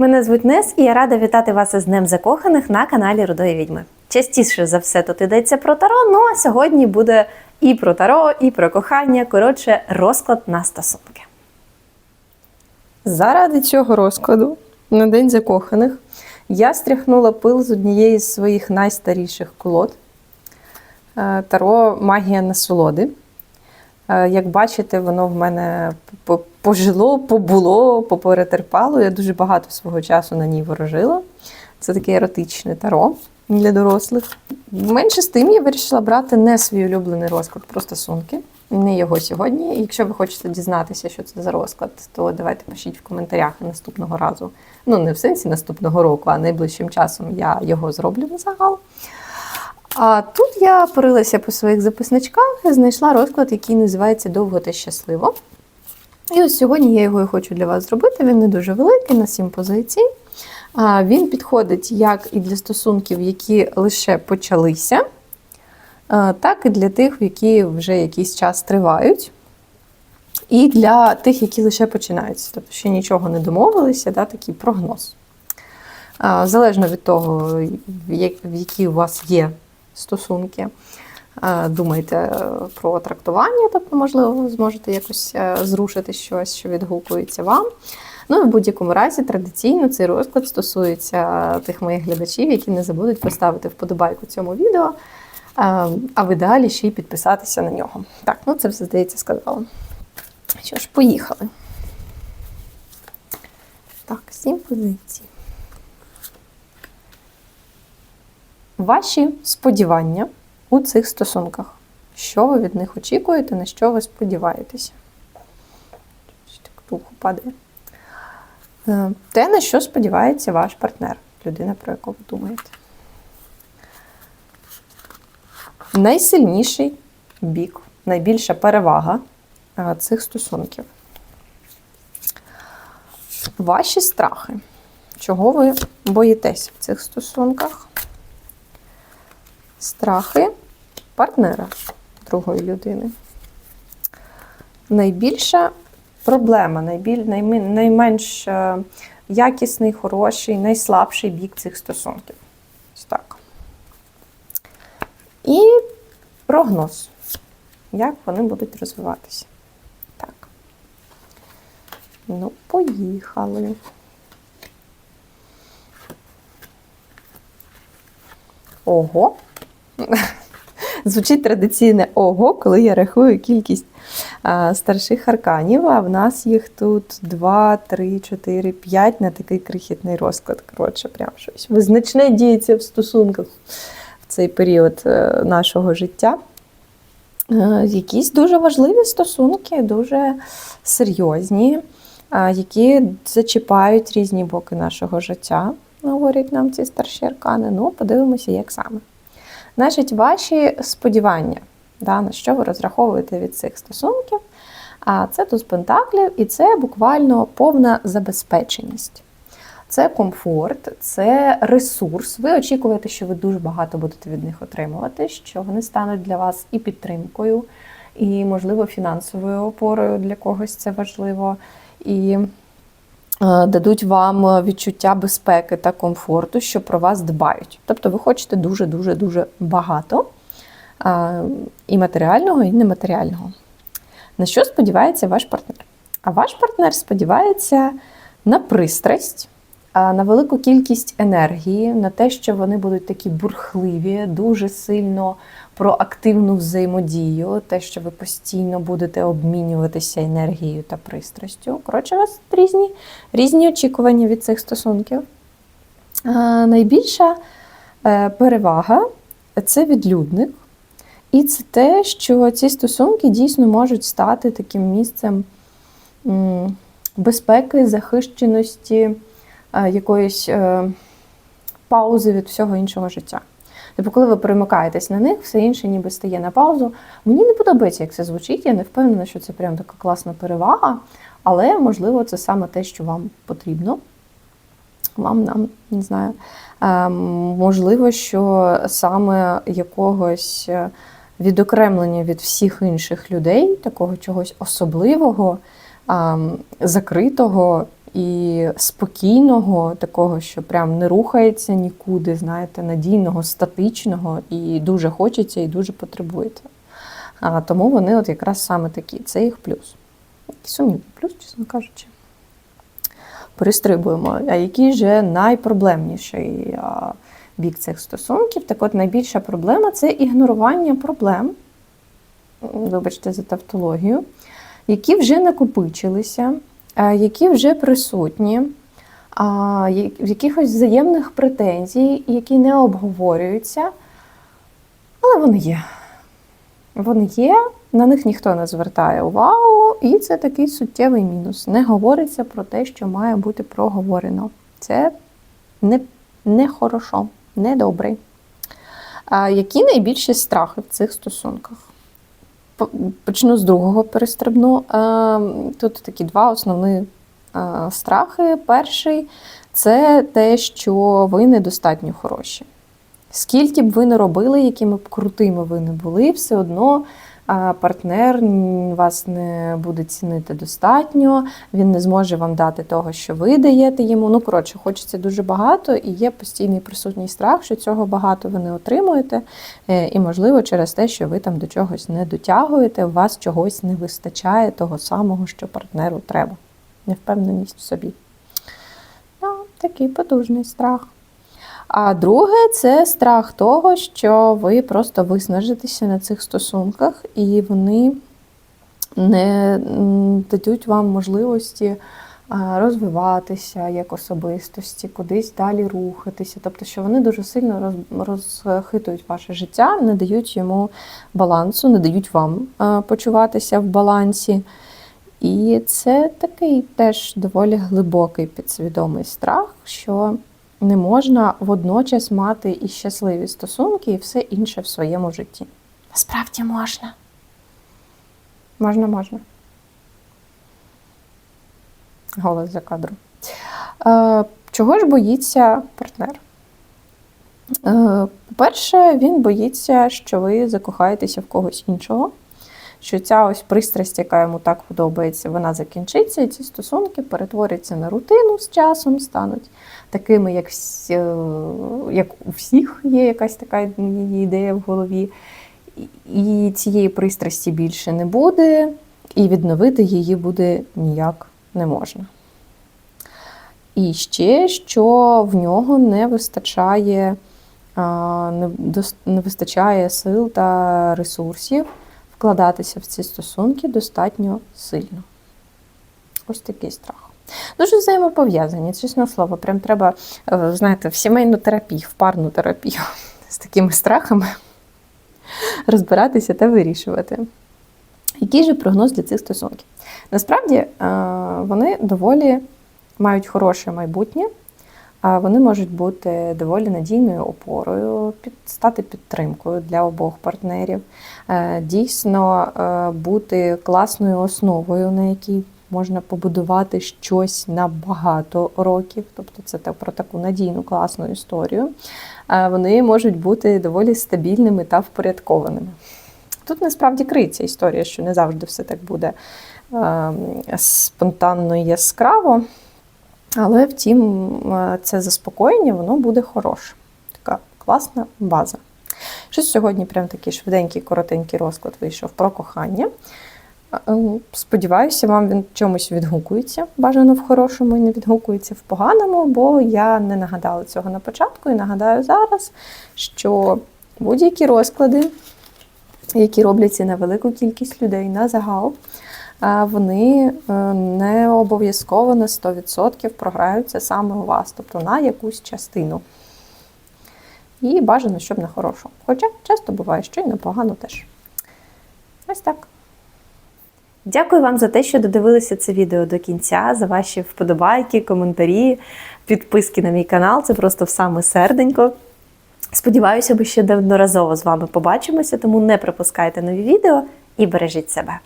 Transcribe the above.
Мене звуть Нес, і я рада вітати вас із Днем Закоханих на каналі Рудої Відьми. Частіше за все тут йдеться про таро, ну а сьогодні буде і про таро, і про кохання. Коротше, розклад на стосунки. Заради цього розкладу на День закоханих я стряхнула пил з однієї з своїх найстаріших колод Е, Таро Магія насолоди. Е, Як бачите, воно в мене пожило, побуло, поперетерпало. Я дуже багато свого часу на ній ворожила. Це таке еротичне таро для дорослих. Менше з тим я вирішила брати не свій улюблений розклад про стосунки, не його сьогодні. Якщо ви хочете дізнатися, що це за розклад, то давайте пишіть в коментарях наступного разу. Ну, не в сенсі наступного року, а найближчим часом я його зроблю на загал. А тут я порилася по своїх записничках і знайшла розклад, який називається Довго та щасливо. І ось сьогодні я його і хочу для вас зробити. Він не дуже великий, на 7 позицій. Він підходить як і для стосунків, які лише почалися, так і для тих, які вже якийсь час тривають. І для тих, які лише починаються. Тобто ще нічого не домовилися, да, такий прогноз. Залежно від того, в які у вас є стосунки. Е, Думайте е, про трактування, тобто, можливо, ви зможете якось е, зрушити щось, що відгукується вам. Ну і в будь-якому разі традиційно цей розклад стосується тих моїх глядачів, які не забудуть поставити вподобайку цьому відео, а в ідеалі ще й підписатися на нього. Так, ну це все здається сказала. Що ж, поїхали. Так, сім позицій. Ваші сподівання у цих стосунках. Що ви від них очікуєте, на що ви сподіваєтеся? Духу падає. Е, Те, на що сподівається ваш партнер, людина, про яку ви думаєте. Найсильніший бік, найбільша перевага е, цих стосунків. Ваші страхи. Чого ви боїтесь в цих стосунках? страхи партнера другої людини. Найбільша проблема, найбіль, найменш е, якісний, хороший, найслабший бік цих стосунків. Так. І прогноз, як вони будуть розвиватися. Так. Ну, поїхали. Ого. Звучить традиційне ого, коли я рахую кількість старших арканів, а в нас їх тут 2, 3, 4, 5 на такий крихітний розклад. Коротше, прям щось визначне діється в стосунках в цей період е, нашого життя. Е, Якісь дуже важливі стосунки, дуже серйозні, які зачіпають різні боки нашого життя, говорять нам ці старші аркани. Ну, подивимося, як саме. Значить, ваші сподівання, да, на що ви розраховуєте від цих стосунків, а це туз пентаклів, і це буквально повна забезпеченість. Це комфорт, це ресурс. Ви очікуєте, що ви дуже багато будете від них отримувати, що вони стануть для вас і підтримкою, і, можливо, фінансовою опорою для когось це важливо. І дадуть вам відчуття безпеки та комфорту, що про вас дбають. Тобто ви хочете дуже-дуже дуже багато і матеріального, і нематеріального. На що сподівається ваш партнер? А ваш партнер сподівається на пристрасть, на велику кількість енергії, на те, що вони будуть такі бурхливі, дуже сильно про активну взаємодію, те, що ви постійно будете обмінюватися енергією та пристрастю. Коротше, у вас різні, різні очікування від цих стосунків. А, найбільша е, перевага це відлюдник. І це те, що ці стосунки дійсно можуть стати таким місцем безпеки, захищеності, якоїсь е, паузи від всього іншого життя. Тобто, коли ви перемикаєтесь на них, все інше ніби стає на паузу. Мені не подобається, як це звучить. Я не впевнена, що це прям така класна перевага, але можливо це саме те, що вам потрібно. Вам нам не знаю. Е, можливо, що саме якогось е, відокремлення від всіх інших людей, такого чогось особливого, ем, закритого і спокійного, такого, що прям не рухається нікуди, знаєте, надійного, статичного, і дуже хочеться, і дуже потребуєте. А, тому вони от якраз саме такі. Це їх плюс. Сумнівний плюс, чесно кажучи. Перестрибуємо. А який же найпроблемніший бік цих стосунків? Так от найбільша проблема це ігнорування проблем, вибачте за тавтологію, які вже накопичилися, які вже присутні, в якихось взаємних претензій, які не обговорюються, але вони є. Вони є, на них ніхто не звертає увагу, і це такий суттєвий мінус. Не говориться про те, що має бути проговорено. Це не, не хорошо, не добре. А які найбільші страхи в цих стосунках? По- Почну з другого перестрибну. Е, Тут такі два основні е, страхи. Перший це те, що ви недостатньо хороші. Скільки б ви не робили, якими б крутими ви не були, все одно партнер вас не буде цінити достатньо, він не зможе вам дати того, що ви даєте йому. Ну, коротше, хочеться дуже багато, і є постійний присутній страх, що цього багато ви не отримуєте. Е, І, можливо, через те, що ви там до чогось не дотягуєте, у вас чогось не вистачає того самого, що партнеру треба. Невпевненість в собі. Ну, такий потужний страх. А друге це страх того, що ви просто виснажитеся на цих стосунках, і вони не дадуть вам можливості розвиватися як особистості, кудись далі рухатися. Тобто, що вони дуже сильно розхитують ваше життя, не дають йому балансу, не дають вам почуватися в балансі. І це такий теж доволі глибокий підсвідомий страх, що не можна водночас мати і щасливі стосунки, і все інше в своєму житті. Насправді можна. Можна, можна. Голос за кадром. Е, чого ж боїться партнер? Е, по-перше, він боїться, що ви закохаєтеся в когось іншого, що ця ось пристрасть, яка йому так подобається, вона закінчиться, і ці стосунки перетворяться на рутину з часом, стануть такими, як, всі, е, як у всіх є якась така ідея в голові. І- цієї пристрасті більше не буде, і відновити її буде ніяк не можна. І ще, що в нього не вистачає, не вистачає сил та ресурсів вкладатися в ці стосунки достатньо сильно. Ось такий страх. Дуже взаємопов'язані, чесне слово. Прям треба, е, знаєте, в сімейну терапію, в парну терапію з такими страхами розбиратися та вирішувати. Який же прогноз для цих стосунків? Насправді е, вони доволі мають хороше майбутнє, вони можуть бути доволі надійною опорою, стати підтримкою для обох партнерів, е, дійсно е, бути класною основою, на якій можна побудувати щось на багато років. Тобто це про таку надійну класну історію. Е, Вони можуть бути доволі стабільними та впорядкованими. Тут насправді криється історія, що не завжди все так буде е, спонтанно і яскраво. Але втім, е, це заспокоєння, воно буде хороше. Така класна база. Щось сьогодні прям такий швиденький, коротенький розклад вийшов про кохання. Е, Сподіваюся, вам він чомусь відгукується, бажано в хорошому і не відгукується в поганому, бо я не нагадала цього на початку і нагадаю зараз, що будь-які розклади, які робляться на велику кількість людей на загал, вони е, не обов'язково на 100% програються саме у вас, тобто на якусь частину. І бажано, щоб на хорошу. Хоча часто буває, що й на погану теж. Ось так. Дякую вам за те, що додивилися це відео до кінця, за ваші вподобайки, коментарі, підписки на мій канал. Це просто в саме серденько. Сподіваюся, ми ще неодноразово з вами побачимося, тому не пропускайте нові відео і бережіть себе.